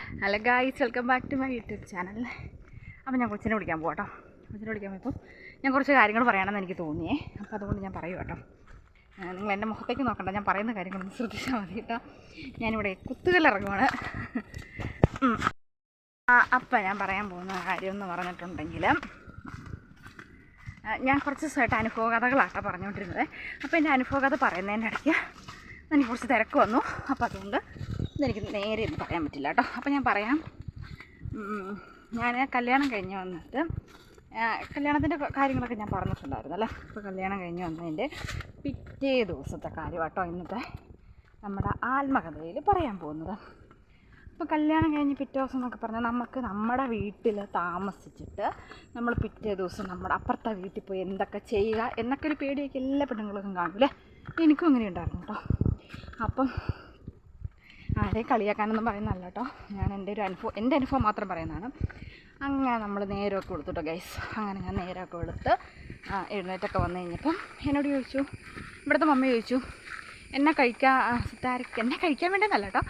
Hello guys welcome back to my YouTube channel അപ്പോൾ ഞാൻ കൊച്ചിനെ വിളിക്കാൻ പോകട്ടോ കൊച്ചിനെ വിളിക്കാൻ പോയപ്പോൾ ഞാൻ കുറച്ച് കാര്യങ്ങൾ പറയണമെന്ന് എനിക്ക് തോന്നിയേ. അപ്പോൾ അതുകൊണ്ട് ഞാൻ പറയൂ കേട്ടോ നിങ്ങൾ എന്റെ മുഖത്തേക്ക് നോക്കണ്ട. ഞാൻ പറയുന്ന കാര്യങ്ങളൊന്ന് ശ്രദ്ധിച്ചാൽ മതി കേട്ടോ ഞാനിവിടെ കുത്തുകളിറങ്ങുവാണ് അപ്പം ഞാൻ പറയാൻ പോകുന്ന കാര്യം എന്ന് പറഞ്ഞിട്ടുണ്ടെങ്കിൽ ഞാൻ കുറച്ച് ദിവസമായിട്ട് അനുഭവ കഥകളാട്ടോ പറഞ്ഞുകൊണ്ടിരുന്നത്. അപ്പോൾ എന്റെ അനുഭവ കഥ പറയുന്നതിന്റെ ഇടയ്ക്ക് എനിക്ക് കുറച്ച് തിരക്ക് വന്നു. അപ്പോൾ അതുകൊണ്ട് ഇതെനിക്ക് നേരെ ഒന്നും പറയാൻ പറ്റില്ല കേട്ടോ. അപ്പോൾ ഞാൻ പറയാം. ഞാൻ കല്യാണം കഴിഞ്ഞ് വന്നിട്ട് കല്യാണത്തിന്റെ കാര്യങ്ങളൊക്കെ ഞാൻ പറഞ്ഞിട്ടുണ്ടായിരുന്നല്ലോ അപ്പോൾ കല്യാണം കഴിഞ്ഞ് വന്നതിന്റെ പിറ്റേ ദിവസത്തെ കാര്യം കേട്ടോ ഇന്നത്തെ നമ്മുടെ ആത്മകഥയിൽ പറയാൻ പോകുന്നത്. അപ്പോൾ കല്യാണം കഴിഞ്ഞ് പിറ്റേ ദിവസം എന്നൊക്കെ പറഞ്ഞാൽ നമുക്ക് നമ്മുടെ വീട്ടിൽ താമസിച്ചിട്ട് നമ്മൾ പിറ്റേ ദിവസം നമ്മുടെ അപ്പുറത്തെ വീട്ടിൽ പോയി എന്തൊക്കെ ചെയ്യുക എന്നൊക്കെ ഒരു പേടിയൊക്കെ എല്ലാ പെണ്ണുങ്ങൾക്കും കാണില്ലേ എനിക്കും അങ്ങനെ ഉണ്ടായിരുന്നു കേട്ടോ. അപ്പം ആരെയും കളിയാക്കാനൊന്നും പറയുന്നതല്ല കേട്ടോ. ഞാൻ എന്റെ ഒരു അനുഭവം എന്റെ അനുഭവം മാത്രം പറയുന്നതാണ്. അങ്ങനെ നമ്മൾ നേരമൊക്കെ കൊടുത്തുട്ടോ ഗൈസ് അങ്ങനെ ഞാൻ നേരമൊക്കെ കൊടുത്ത് എഴുന്നേറ്റൊക്കെ വന്നു കഴിഞ്ഞപ്പം എന്നോട് ചോദിച്ചു ഇവിടുത്തെ മമ്മി ചോദിച്ചു എന്നെ കഴിക്കാൻ സിത്താരക്ക് എന്നെ കഴിക്കാൻ വേണ്ടിയെന്നല്ല കേട്ടോ.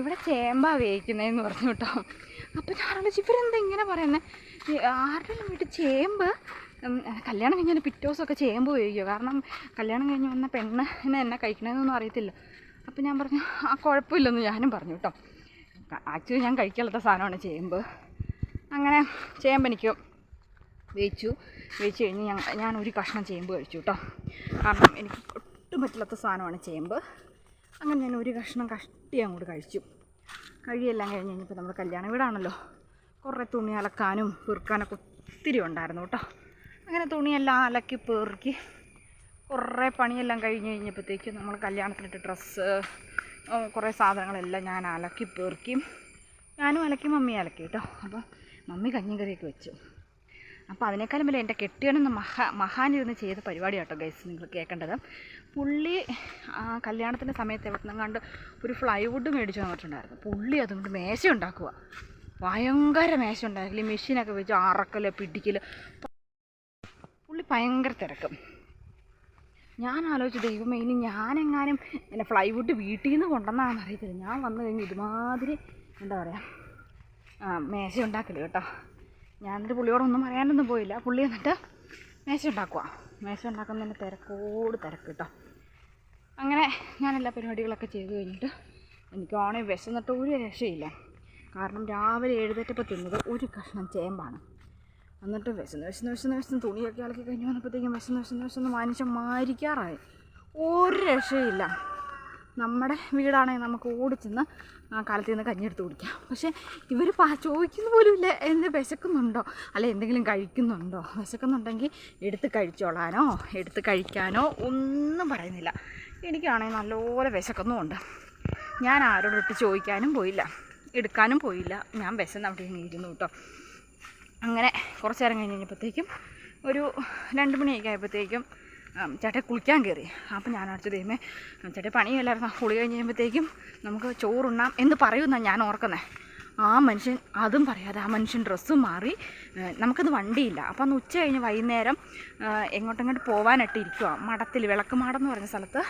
ഇവിടെ ചേമ്പാ വേവിക്കുന്നതെന്ന് പറഞ്ഞു കേട്ടോ. അപ്പോൾ ആലോചിച്ചു ഇവരെന്താ ഇങ്ങനെ പറയുന്നത് ആരുടെയും വീട്ടിൽ ചേമ്പ്? കല്യാണം കഴിഞ്ഞാൽ പിറ്റേ ദിവസമൊക്കെ ചേമ്പ് ഉപയോഗിക്കുക കാരണം കല്യാണം കഴിഞ്ഞ് വന്ന പെണ്ണ് എന്നെ കഴിക്കണമെന്നൊന്നും അറിയത്തില്ല. അപ്പോൾ ഞാൻ പറഞ്ഞു ആ കുഴപ്പമില്ലെന്ന് ഞാനും പറഞ്ഞു കേട്ടോ ആക്ച്വലി ഞാൻ കഴിക്കാത്ത സാധനമാണ് ചേമ്പ്. അങ്ങനെ ചേമ്പ് എനിക്ക് വേച്ചു വേച്ച് കഴിഞ്ഞ് ഞാൻ ഞാൻ ഒരു കഷ്ണം ചേമ്പ് കഴിച്ചു കേട്ടോ കാരണം എനിക്ക് ഒട്ടും പറ്റില്ലാത്ത സാധനമാണ് ചേമ്പ്. അങ്ങനെ ഞാൻ ഒരു കഷ്ണം കഷ്ടി അങ്ങോട്ട് കഴിച്ചു. കഴിയെല്ലാം കഴിഞ്ഞ് കഴിഞ്ഞപ്പോൾ നമ്മൾ കല്യാണ വീടാണല്ലോ. കുറേ തുണി അലക്കാനും പെറുക്കാനൊക്കെ ഒത്തിരി ഉണ്ടായിരുന്നു കേട്ടോ അങ്ങനെ തുണിയെല്ലാം അലക്കി പെറുക്കി കുറേ പണിയെല്ലാം കഴിഞ്ഞ് കഴിഞ്ഞപ്പോഴത്തേക്കും നമ്മൾ കല്യാണത്തിനിട്ട് ഡ്രസ്സ് കുറേ സാധനങ്ങളെല്ലാം ഞാൻ അലക്കി പെറുക്കി. ഞാനും അലക്കി മമ്മി അലക്കി കേട്ടോ അപ്പോൾ മമ്മി കഞ്ഞി കറിയൊക്കെ വെച്ചു. അപ്പോൾ അതിനേക്കാളും വലിയ എന്റെ കെട്ടിയണെന്ന് മഹാ മഹാനിരുന്ന് ചെയ്ത പരിപാടി കേട്ടോ ഗൈസ് നിങ്ങൾ കേൾക്കേണ്ടത് പുള്ളി കല്യാണത്തിന്റെ സമയത്ത് എവിടെ കണ്ട് ഒരു ഫ്ലൈവുഡ് മേടിച്ചു വന്നിട്ടുണ്ടായിരുന്നു. പുള്ളി അതുകൊണ്ട് മേശ ഉണ്ടാക്കുക. ഭയങ്കര മേശ ഉണ്ടാക്കില്ല മെഷീനൊക്കെ വെച്ച് അറക്കൽ പിടിക്കൽ പുള്ളി ഭയങ്കര തിരക്കും. ഞാൻ ആലോചിച്ചു ദൈവമേ ഇനി ഞാനെങ്ങാനും എന്നെ ഫ്ലൈവുഡ് വീട്ടിൽ നിന്ന് കൊണ്ടുവന്നാണെന്ന് അറിയത്തില്ല. ഞാൻ വന്നു കഴിഞ്ഞ് ഇതുമാതിരി എന്താ പറയുക മേശ ഉണ്ടാക്കൽ കേട്ടോ. എന്നിട്ട് പുള്ളിയോടൊന്നും പറയാനൊന്നും പോയില്ല. പുള്ളി എന്നിട്ട് മേശ ഉണ്ടാക്കുക മേശ ഉണ്ടാക്കുന്നതിന് തിരക്കോട് തിരക്ക് കേട്ടോ. അങ്ങനെ ഞാൻ എല്ലാ പരിപാടികളൊക്കെ ചെയ്ത് കഴിഞ്ഞിട്ട് എനിക്ക് ഓണേ വിശന്നിട്ട് ഒരു രക്ഷയില്ല. കാരണം രാവിലെ എഴുന്നേറ്റപ്പോൾ തിന്നത് ഒരു കഷ്ണം ചേമ്പാണ്. എന്നിട്ട് വിശന്ന് വിശന്ന് വിശന്ന് വിശന്ന് തുണിയൊക്കെ ഇളക്കി കഴിഞ്ഞ് വന്നപ്പോഴത്തേക്കും വിശന്ന് വിശന്ന് വിശന്ന് മനുഷ്യൻ മാരിക്കാറായി. ഒരു രക്ഷയില്ല നമ്മുടെ വീടാണെങ്കിൽ നമുക്ക് ഓടിച്ചെന്ന് ആ കാലത്ത് നിന്ന് കഞ്ഞിയെടുത്ത് കുടിക്കാം. പക്ഷേ ഇവർ പാ ചോദിക്കുന്ന പോലും ഇല്ല. എന്ത് വിശക്കുന്നുണ്ടോ? അല്ല എന്തെങ്കിലും കഴിക്കുന്നുണ്ടോ? വിശക്കുന്നുണ്ടെങ്കിൽ എടുത്ത് കഴിച്ചോളാനോ എടുത്ത് കഴിക്കാനോ ഒന്നും പറയുന്നില്ല. എനിക്കാണെങ്കിൽ നല്ലപോലെ വിശക്കുന്നുമുണ്ട്. ഞാൻ ആരോടൊട്ട് ചോദിക്കാനും പോയില്ല. എടുക്കാനും പോയില്ല. ഞാൻ വിശന്ന് അവിടെ ഇരുന്നു കേട്ടോ. അങ്ങനെ കുറച്ച് നേരം കഴിഞ്ഞ് കഴിഞ്ഞപ്പോഴത്തേക്കും ഒരു രണ്ട് മണിയൊക്കെ ആയപ്പോഴത്തേക്കും ചേട്ടൻ കുളിക്കാൻ കയറി. അപ്പം ഞാൻ അടിച്ചു ദൈവമേ ചേട്ടൻ പണിയല്ലായിരുന്നു. കുളി കഴിഞ്ഞ് കഴിയുമ്പോഴത്തേക്കും നമുക്ക് ചോറുണ്ണാം എന്ന് പറയുമെന്നാണ് ഞാൻ ഓർക്കുന്നത് ആ മനുഷ്യൻ അതും പറയാതെ ആ മനുഷ്യൻ ഡ്രസ്സും മാറി നമുക്കത് വണ്ടിയില്ല. അപ്പോൾ അന്ന് ഉച്ച കഴിഞ്ഞ് വൈകുന്നേരം എങ്ങോട്ടെങ്ങോട്ട് പോകാനായിട്ട് ഇരിക്കുക മഠത്തിൽ വിളക്ക് മാടം എന്ന് പറഞ്ഞ സ്ഥലത്ത്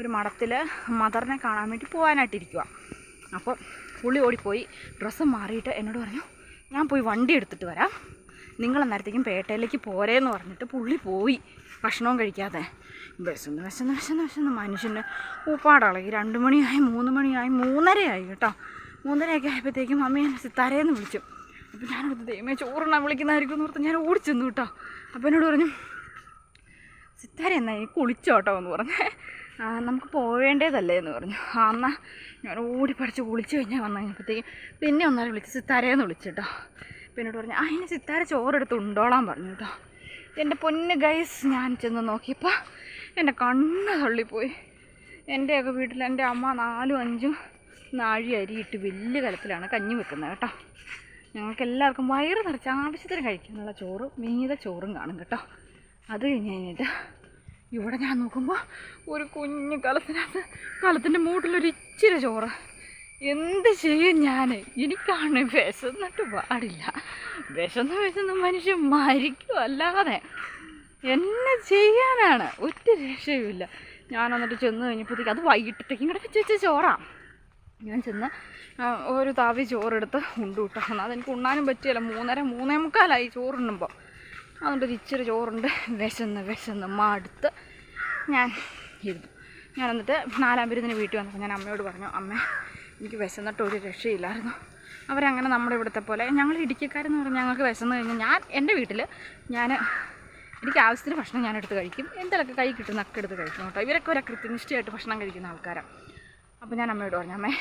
ഒരു മഠത്തിൽ മദറിനെ കാണാൻ വേണ്ടി പോകാനായിട്ടിരിക്കുക അപ്പോൾ പുള്ളി ഓടിപ്പോയി ഡ്രസ്സ് മാറിയിട്ട് എന്നോട് പറഞ്ഞു ഞാൻ പോയി വണ്ടി എടുത്തിട്ട് വരാം. നിങ്ങൾ അന്നേരത്തേക്കും പേട്ടയിലേക്ക് പോരേന്ന് പറഞ്ഞിട്ട് പുള്ളി പോയി ഭക്ഷണവും കഴിക്കാതെ. വിശന്ന് വിശന്ന് വിശന്ന് വിശന്ന് മനുഷ്യന്റെ ഊപ്പാടളകി രണ്ട് മണിയായി മൂന്ന് മണിയായി മൂന്നരയായി കേട്ടോ. മൂന്നരയൊക്കെ ആയപ്പോഴത്തേക്കും അമ്മ എന്നെ സിത്താരേന്ന് വിളിച്ചു. അപ്പോൾ ഞാനോട് ദൈവമേ ചോറുണ്ണാൻ വിളിക്കുന്നതായിരിക്കും എന്ന് ഓർത്ത് ഞാൻ ഓടിച്ചെന്നു കേട്ടോ. അപ്പോൾ എന്നോട് പറഞ്ഞു സിത്താര എന്നാ കുളിച്ചോട്ടോ എന്ന് പറഞ്ഞേ. നമുക്ക് പോവേണ്ടതല്ലേ എന്ന് പറഞ്ഞു. ആ എന്നാൽ ഞാൻ ഓടി പഠിച്ച് കുളിച്ച് കഴിഞ്ഞാൽ വന്നു കഴിഞ്ഞപ്പോഴത്തേക്കും പിന്നെ ഒന്നാലും വിളിച്ച് സിത്താരയെന്ന് വിളിച്ചിട്ടോ പിന്നോട് പറഞ്ഞു ആ ഇനി സിത്താര ചോറെടുത്ത് ഉണ്ടോളാൻ പറഞ്ഞു കേട്ടോ. എന്റെ പൊന്ന് ഗൈസ് ഞാൻ ചെന്ന് നോക്കിയപ്പോൾ എന്റെ കണ്ണ് തള്ളിപ്പോയി. എന്റെയൊക്കെ വീട്ടിൽ എന്റെ അമ്മ നാലും അഞ്ചും നാഴി അരിയിട്ട് വലിയ കലത്തിലാണ് കഞ്ഞി വെക്കുന്നത് കേട്ടോ. ഞങ്ങൾക്ക് എല്ലാവർക്കും വയറ് നിറച്ച് ആവശ്യത്തിന് കഴിക്കാനുള്ള ചോറ് മീത ചോറും കാണും കേട്ടോ. അത് കഴിഞ്ഞ് കഴിഞ്ഞിട്ട് ഇവിടെ ഞാൻ നോക്കുമ്പോൾ ഒരു കുഞ്ഞു കലത്തിനകത്ത് കലത്തിന്റെ മൂട്ടിലൊരു ഇച്ചിരി ചോറ്. എന്ത് ചെയ്യും ഞാൻ എനിക്കാണ് വിശന്നിട്ട് പാടില്ല. വിശന്ന് വിശന്ന് മനുഷ്യൻ മരിക്കും അല്ലാതെ. എന്നെ ചെയ്യാനാണ്. ഒറ്റ രക്ഷയുമില്ല. ഞാൻ എന്നിട്ട് ചെന്ന് കഴിഞ്ഞപ്പോഴത്തേക്ക് അത് വൈകിട്ടത്തേക്കും കൂടെ വെച്ച് വെച്ച ചോറാ. ഞാൻ ചെന്ന് ഒരു താവി ചോറെടുത്ത് ഉണ്ടു അതെനിക്ക് ഉണ്ണാനും പറ്റിയല്ല. മൂന്നര മൂന്നേ മുക്കാലായി ചോറുണ്ണുമ്പോൾ അതുകൊണ്ട് ഒരു ഇച്ചിരി ചോറുണ്ട്. വിശന്ന് വിശന്ന് മടുത്ത് ഞാൻ ഇരുന്നു. ഞാൻ എന്നിട്ട് നാലാം പേരുന്നിന് വീട്ടിൽ വന്നപ്പോൾ ഞാൻ അമ്മയോട് പറഞ്ഞു അമ്മ എനിക്ക് വിശന്നിട്ട് ഒരു രക്ഷയില്ലായിരുന്നു. അവരങ്ങനെ നമ്മുടെ ഇവിടുത്തെ പോലെ ഞങ്ങൾ ഇടുക്കിക്കാരെന്ന് പറഞ്ഞാൽ ഞങ്ങൾക്ക് വിശന്ന് കഴിഞ്ഞാൽ ഞാൻ എന്റെ വീട്ടിൽ ഞാൻ എനിക്ക് ആവശ്യത്തിന് ഭക്ഷണം ഞാൻ എടുത്ത് കഴിക്കും. എന്തെങ്കിലുമൊക്കെ കൈ കിട്ടുന്നൊക്കെ എടുത്ത് കഴിക്കും കേട്ടോ. ഇവരൊക്കെ ഒരു കൃത്യനിഷ്ഠയായിട്ട് ഭക്ഷണം കഴിക്കുന്ന ആൾക്കാരാണ്. അപ്പോൾ ഞാൻ അമ്മയോട് പറഞ്ഞു അമ്മേ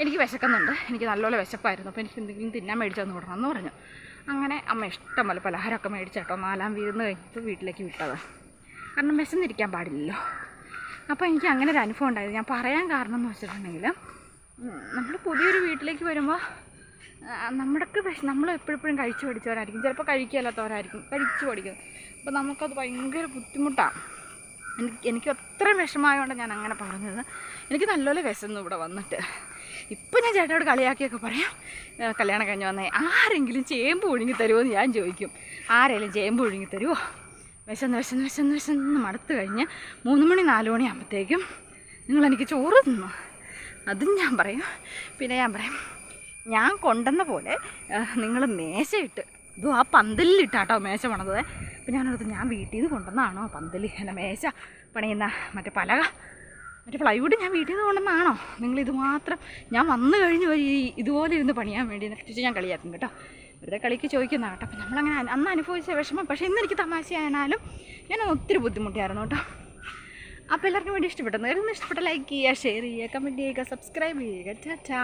എനിക്ക് വിശക്കുന്നുണ്ട്. എനിക്ക് നല്ലപോലെ വിശപ്പായിരുന്നു. അപ്പോൾ എനിക്ക് എന്തെങ്കിലും തിന്നാൻ മേടിച്ചു തന്നു വിടണം എന്ന് പറഞ്ഞു. അങ്ങനെ അമ്മ ഇഷ്ടം പോലെ പലഹാരമൊക്കെ മേടിച്ചാട്ടോ നാലാം വീരുന്ന് കഴിഞ്ഞിട്ട് വീട്ടിലേക്ക് വിട്ടത്. കാരണം വിശന്നിരിക്കാൻ പാടില്ലല്ലോ. അപ്പോൾ എനിക്ക് അങ്ങനെ ഒരു അനുഭവം ഉണ്ടായത്. ഞാൻ പറയാൻ കാരണം എന്ന് വെച്ചിട്ടുണ്ടെങ്കിൽ നമ്മൾ പുതിയൊരു വീട്ടിലേക്ക് വരുമ്പോൾ നമ്മുടെയൊക്കെ വിശ നമ്മൾ എപ്പോഴെപ്പോഴും കഴിച്ചു പഠിച്ചവരായിരിക്കും. ചിലപ്പോൾ കഴിക്കില്ലാത്തവരായിരിക്കും. കഴിച്ചു പഠിക്കുന്നത് അപ്പോൾ നമുക്കത് ഭയങ്കര ബുദ്ധിമുട്ടാണ് എനിക്ക് എനിക്ക് അത്രയും വിഷമമായതുകൊണ്ട് ഞാൻ അങ്ങനെ പറഞ്ഞത്. എനിക്ക് നല്ലപോലെ വിശന്നു ഇവിടെ വന്നിട്ട്. ഇപ്പം ഞാൻ ചേട്ടനോട് കളിയാക്കിയൊക്കെ പറയാം. കല്യാണം കഴിഞ്ഞ് വന്നേ. ആരെങ്കിലും ചേമ്പ് ഒഴുങ്ങി തരുമോ എന്ന് ഞാൻ ചോദിക്കും. ആരെങ്കിലും ചേമ്പ് ഒഴുങ്ങി തരുമോ വിശന്ന് വിശന്ന് വിശന്ന് വിശന്ന് മടുത്ത് കഴിഞ്ഞ് മൂന്ന് മണി നാല് മണി ആകുമ്പോഴത്തേക്കും നിങ്ങളെനിക്ക് ചോറ് തിന്നു? അതും ഞാൻ പറയും. പിന്നെ ഞാൻ പറയും ഞാൻ കൊണ്ടുവന്ന പോലെ നിങ്ങൾ മേശയിട്ട് ഇതും ആ പന്തലിലിട്ടാട്ടോ മേശ പണത് അപ്പം ഞാനടുത്ത് ഞാൻ വീട്ടിൽ നിന്ന് കൊണ്ടുവന്നാണോ പന്തലി അല്ല മേശ പണിയുന്ന മറ്റേ പലക? മറ്റേ പ്ലൈവുഡ് ഞാൻ വീട്ടിൽ നിന്ന് കൊണ്ടുവന്നാണോ? നിങ്ങൾ ഇത് മാത്രം ഞാൻ വന്നു കഴിഞ്ഞ് ഈ ഇതുപോലെ ഇരുന്ന് പണിയാൻ വേണ്ടി എന്നിട്ട് ഞാൻ കളിയാക്കും കേട്ടോ. വെറുതെ കളിക്ക് ചോദിക്കുന്ന കേട്ടോ. അപ്പം നമ്മളങ്ങനെ അന്ന് അനുഭവിച്ച വിഷമം. പക്ഷേ ഇന്ന് എനിക്ക് തമാശയായാലും ഞാൻ ഒത്തിരി ബുദ്ധിമുട്ടിയായിരുന്നു കേട്ടോ. അപ്പോൾ എല്ലാവർക്കും വേണ്ടി ഇഷ്ടപ്പെട്ടു ഇഷ്ടപ്പെട്ട ലൈക്ക് ചെയ്യുക ഷെയർ ചെയ്യുക കമന്റ് ചെയ്യുക സബ്സ്ക്രൈബ് ചെയ്യുക. ടാറ്റാ